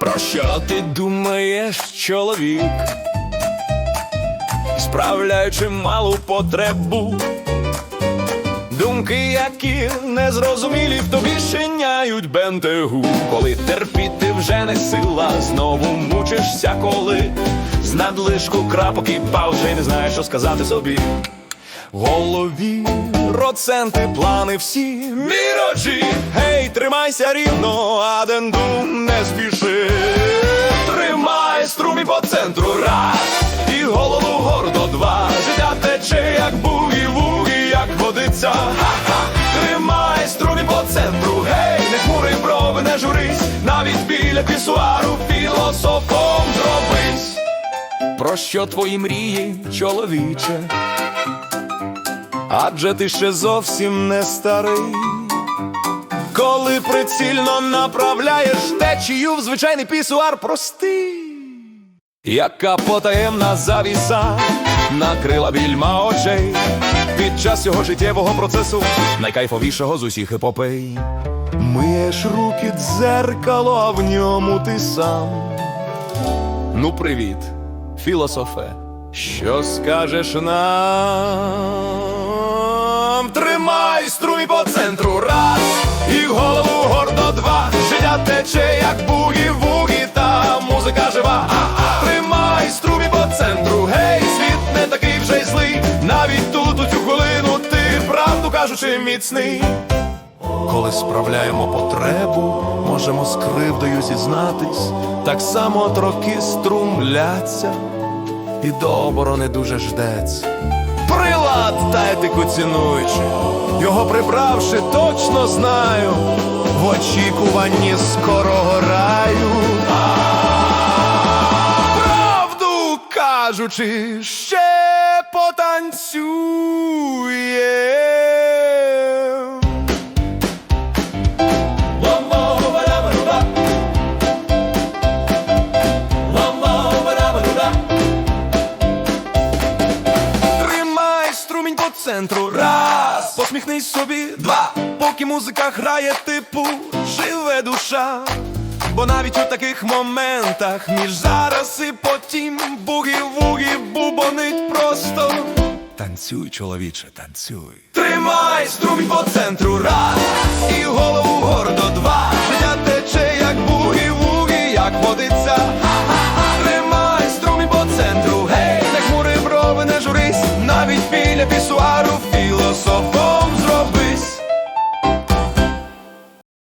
Про що ти думаєш, чоловік? Справляючи малу потребу. Думки, які незрозумілі, в тобі шиняють бентегу. Коли терпіти вже не сила, знову мучишся, коли з надлишку крапок і пауз не знаєш, що сказати собі. Голові проценти, плани всі мірочі. Гей, тримайся рівно, а денду не спіши. Тримай струмі по центру раз і голову гордо два. Життя тече, як бугі-вугі, як водиця. Ха-ха. Тримай струмі по центру, гей, не хмури брови, не журись, навіть біля пісуару філософом зробись. Про що твої мрії, чоловіче? Адже ти ще зовсім не старий. Коли прицільно направляєш течію в звичайний пісуар простий. Яка потаємна завіса накрила вільма очей під час цього життєвого процесу, найкайфовішого з усіх епопей. Миєш руки дзеркало, а в ньому ти сам. Ну, привіт, філософе. Що скажеш нам? Тримай струй по центру раз і в голову гордо два. Життя тече, як бугі-вугі, та музика жива. А-а. Тримай струмі по центру, гей, світ не такий вже й злий. Навіть тут у цю хвилину ти правду кажучи міцний. Коли справляємо потребу, можемо з кривдою зізнатись, так само от роки струмляться, і до оборони дуже ждеться. Прилад та етику цінуючи, його прибравши, точно знаю, в очікуванні скорого раю. Правду кажучи, ще потанцює. Раз, посміхнись собі, два, поки музика грає, типу, живе душа. Бо навіть у таких моментах між зараз і потім бугі-вугі бубонить просто. Танцюй, чоловіче, танцюй. Тримай струмінь по центру, раз, і голову гордо два. Життя тече, як бугі-вугі, як водиться. Тримай струмінь по центру, гей, не хмури брови, не журись, навіть біля пісуару so.